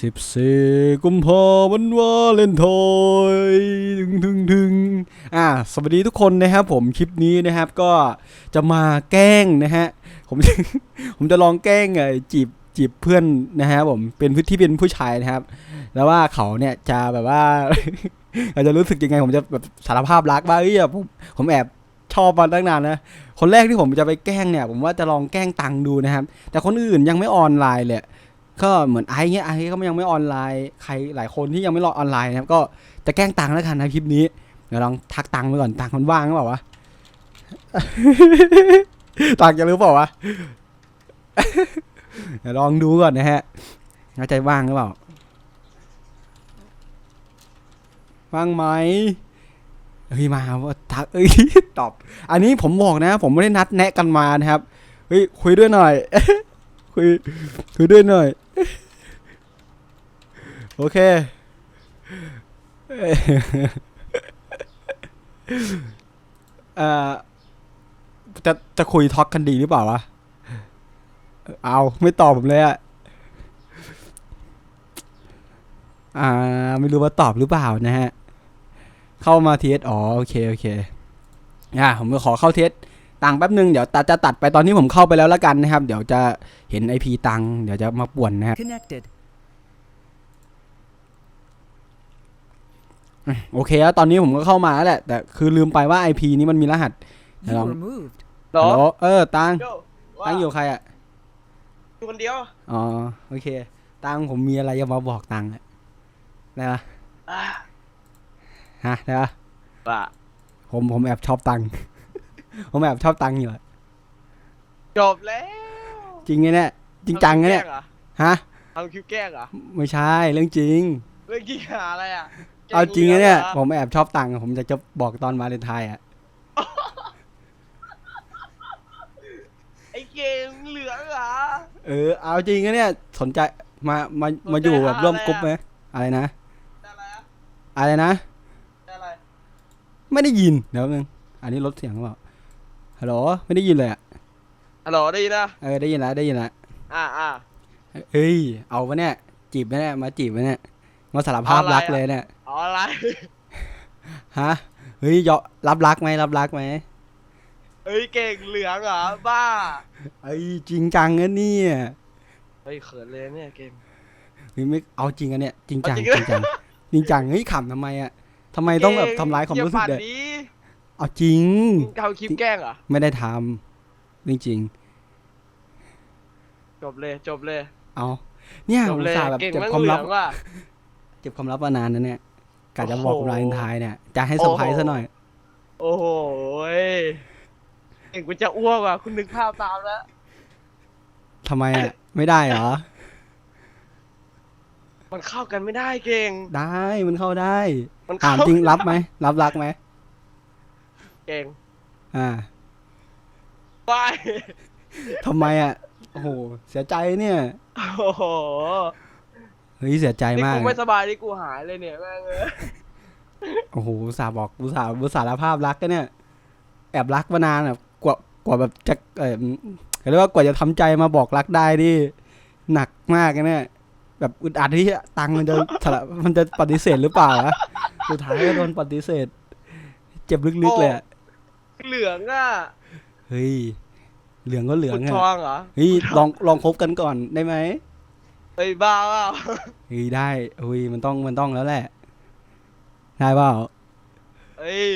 สิบสี่กุมภาพันธ์วาเลนไทน์ถึงถึงถึงอ่าสวัสดีทุกคนนะครับผมคลิปนี้นะครับก็จะมาแกล้งนะฮะผมผมจะลองแกล้งไอ้จีบจีบเพื่อนนะฮะผมเป็นผู้ที่เป็นผู้ชายนะครับ แล้วว่าเขาเนี่ยจะแบบว่า อาจจะรู้สึกยังไงผมจะแบบสารภาพรักว่าเอ้ยผมผมแอบชอบมาตั้งนานนะคนแรกที่ผมจะไปแกล้งเนี่ย ผมว่าจะลองแกล้งตังดูนะครับ แต่คนอื่นยังไม่ออนไลน์เลย ก็เหมือนไอ้เงี้ยไอ้ก็ยังไม่ออนไลน์ใครหลายคนที่ยังไม่รอออนไลน์นะครับก็จะแกล้งตังแล้วกันนะคลิปนี้เดี๋ยวลองทักตังไปก่อนตังมันว่างหรือเปล่าวะตังจะรู้เปล่าวะเดี๋ยวลองดูก่อนนะฮะว่าใจว่างหรือเปล่าว่างไหมเฮ้ยมาว่าทักเอ้ยตอบ อันนี้ผมบอกนะ ผมไม่ได้นัดแนะกันมานะครับเฮ้ยคุยด้วยหน่อย คุยคุยด้วยหน่อย โอเค เอ่อ จะจะคุยท็อกกันดีหรือเปล่าวะ เอาไม่ตอบผมเลยอะอ่า ไม่รู้ว่าตอบหรือเปล่านะฮะ เข้ามาเทสอ๋อ โอเค โอเค อ่า ผมก็ขอเข้าเทส ตังแป๊บนึงเดี๋ยวตัดจะตัดไปตอนที่ผมเข้าไปแล้วละกันนะครับ เดี๋ยวจะเห็นไอพีตังเดี๋ยวจะมาป่วนนะครับ Connected. โอเคแล้วตอนนี้ผมก็เข้ามาแล้วแหละ แต่คือลืมไปว่า IP นี้มันมีรหัส You Hello. were moved. หรอฮัลโหลเออตังโย่ว่าตังอยู่กับใครอะ อยู่คนเดียวอ๋อโอเค ตังผมมีอะไรจะมาบอกตังอะได้ปะอ่าฮะได้ปะว่าผมผมแอบชอบตัง ผมแอบชอบตังอยู่อะจบแล้วจริงไงเนี่ยจริงจังไงเนี่ยทำคลิปแกล้หรอฮะทำคลิปแกล้งเหรอไม่ใช่เรื่องจริง เรื่องกี่หาอะไรอะแกล้เอาจริงนะเนี่ยหรอผมแอบชอบตังอะผมจะจะบอกตอนวาเลนไทน์อะไอ้เกมเหลืองเหรอ เออเอาจริงนะเนี่ยสนใจมามามาอยู่แบบร่วมกรุ๊ปไหมอะไรนะได้อะไรอะอะไรนะ ได้อะไรไม่ได้ยินเดี๋ยวแป๊บนึงอันนี้ลดเสียงหรือเปล่า ฮัลโหลไม่ได้ยินเลยอะฮัลโหลได้ยินนะเออได้ยินแล้วได้ยินแล้วอ่าอ่า เอ้ยเอาปะเนี่ยจีบปะเนี่ยมาจีบปะเนี่ยมาสารภาพเอาอะไรรักอะ เลยเนี่ยเอาอะไร ฮะเฮ้ยยอรับรักไหมรับรักไหมเฮ้ยเก่งเหลืองเหรอบ้า เอ้ยจริงจังนะเนี่ยเฮ้ยเขินเลยเนี่ยเกมเฮ้ยไม่เอาจริงอะเนี่ยจริงจังเอาจจริริงง จังจริงจังเฮ้ยขำทำไมอะทำไมต้องแบบทำร้ายความรู้สึกเลเลยย เอาจริง ทำคลิปแกล้งเหรอ ไม่ได้ทำจริงจบเลยจบเลยๆเอาเนี่ยจผบมเลยสาห์แบบเก่งเก็บมากความเหลืลัอบงว่ะเก็บความลับมานานนะเนี่ยกะจะบอกโอ้โหวาเลนไทน์เนี่ย จะให้เซอร์ไพรส์ซะหน่อย โอ้โหยเก่งกูจะอ้วกอะคุณนึกภาพตามแล้วทำไมอะ ไม่ได้เหรอ มันเข้ากันไม่ได้เก่ง ได้ มันเข้าได้ มันถามเข้าจริงรับไหม รับรักไหม เก่งอ่าไปทำไมอะโอ้โหเสียใจเนี่ยโอ้โหเฮ้ยเสียใจนี่มากกูไม่สบายนี่กูหายเลยเนี่ยแม่งเอ้ยโอ้โหอุตส่าห์บอกอุตส่าห์อุตส่าห์สารภาพรักกันเนี่ย แอบรักมานานอะกว่ากว่าแบบจะเออเรียกว่ากว่าจะทำใจมาบอกรักได้นี่หนักมากนะเนี่ยแบบอึดอัดที่ตังค์มันจะสารมันจะปฏิเสธหรือเปล่าวะสุดท้ายก็โดนปฏิเสธ เจ็บลึกๆเลยอะ เหลืองอะเฮ้ย เหลืองก็เหลืองคุณอะทองเหรอเฮ้ยลองลองคบกันก่อนได้ไหมเฮ้ยบ้าเปล่าเฮ้ยได้เฮ้ยมันต้องมันต้องแล้วแหละ ได้เปล่าเฮ้ย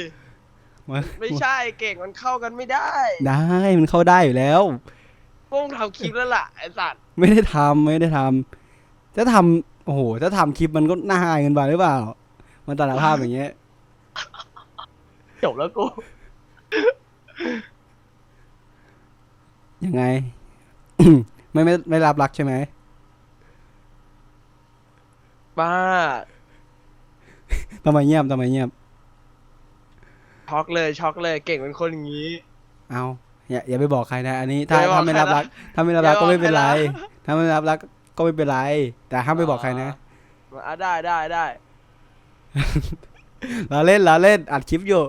มาไม่ใช่เก่งมันเข้ากันไม่ได้ได้มันเข้าได้อยู่แล้วพวกมึงทำคลิปแล้วล่ะไอ้สัตว์ไม่ได้ทำไม่ได้ทำถ้าทำโอ้โหถ้าทำคลิปมันก็น่าอายเงินไปหรือเปล่า มันตารภาพอย่างเงี้ย จบแล้วกู ยังไง ไม่ไม่ไม่รับรักใช่ไหม บ้าทำไมเงียบทำไมเงียบ ช็อกเลยช็อกเลย เก่งเป็นคนอย่างนี้ เอาอย่าอย่าไปบอกใครนะ อันนี้ ถ้าอย่าไปบอกถ้าไม่รับใครนะรัก ถ้าไม่รับรักอย่าก็บอกไม่เป็นไรใครนะ ถ้าไม่รับรักก็ไม่เป็นไร แต่ห้ามไปบอกใครนะอะได้ได้ได้ เราเล่นเราเล่นอัดคลิปอยู่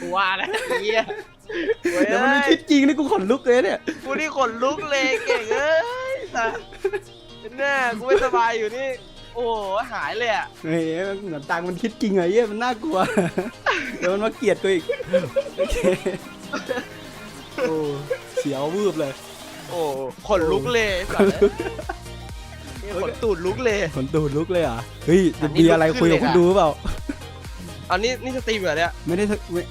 กูว่าแล้วไอ้เหี้ยเดี๋ยวมันเป็นคลิปจริงนี่กูขนลุกเลยเนี่ย กูนี่ขนลุกเลยเก่งเอ้ยแต่แน่กูไม่สบายอยู่นี่ โอ้โหหายเลยอะเฮ้ยเหมือนตังค์มันคิดจริงไงเหี้ยมันน่ากลัว เดี๋ยวมันมาเกลียดกูอีกโอเคโอ้เสียววืบเลย โอ้ขนลุกเลยสัตว์นี่ขนตูดลุกเลย ขนตูดลุกเลยเหรอะเฮ้ยอันนี้มีอะไรลุกขึ้คุยนกับเลยคุณอะดูหรือเปล่า อันนี้นี่สตรีมเหรอเนี่ยไม่ได้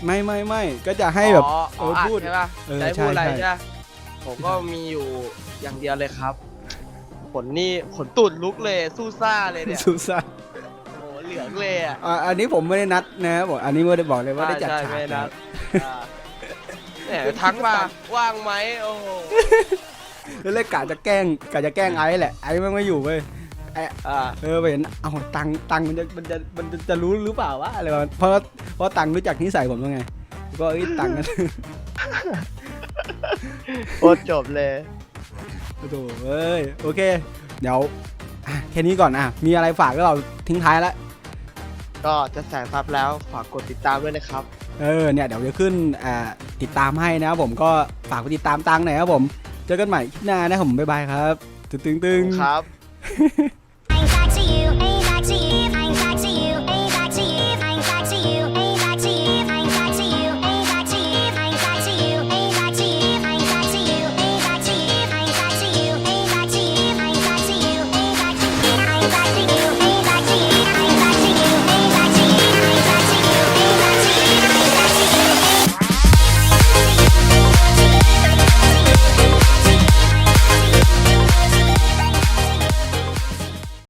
ไม่ไม่ไม่ก็จะให้แบบอ๋ออ๋อเอออัดพูด ใช่ป่ะเออจะให้พูดอะไรใช่ใช่ ใช่ปะผมก็มีอยู่อย่างเดียวเลยครับ ขนนี่ขนตูดลุกเลยสู้ซ่าเลยเนี่ยสุดซ่าโอ้โหเหลืองเลยอะอะอันนี้ผมไม่ได้นัดนะครับบอกอันนี้ไม่ได้บอกเลยว่าได้จัดใช่ฉากไม่นะนัดอ่าแหมทักมาว่างไหมโอ้โห แล้วเลยกะจะแกล้งกะจะแกล้งไอ้แหละไอ้แม่งไม่อยู่เว้ย อ่าเออไปเห็นเอาตังค์ตังค์มันจะมันจะมันจะจะรู้หรือเปล่าวะอะไรวะเพราะเพราะตังค์รู้จักนิสัยผมแล้วไง ก็เอ้ยตังค์นั้นโคตรจบเลยโอ้โหเอ้ยโอเค เดี๋ยวอะแค่นี้ก่อนอะมีอะไรฝากก็เราทิ้งท้ายแล้วก็จะแสนซับแล้วฝากกดติดตามด้วยนะครับ เออเนี่ยเดี๋ยวจะขึ้นอ่าติดตามให้นะครับผมก็ฝากไปติดตามตังหน่อยครับผม เจอกันใหม่คลิปหน้านะครับผมบ๊ายบายครับ ตึงตึงตึง ครับ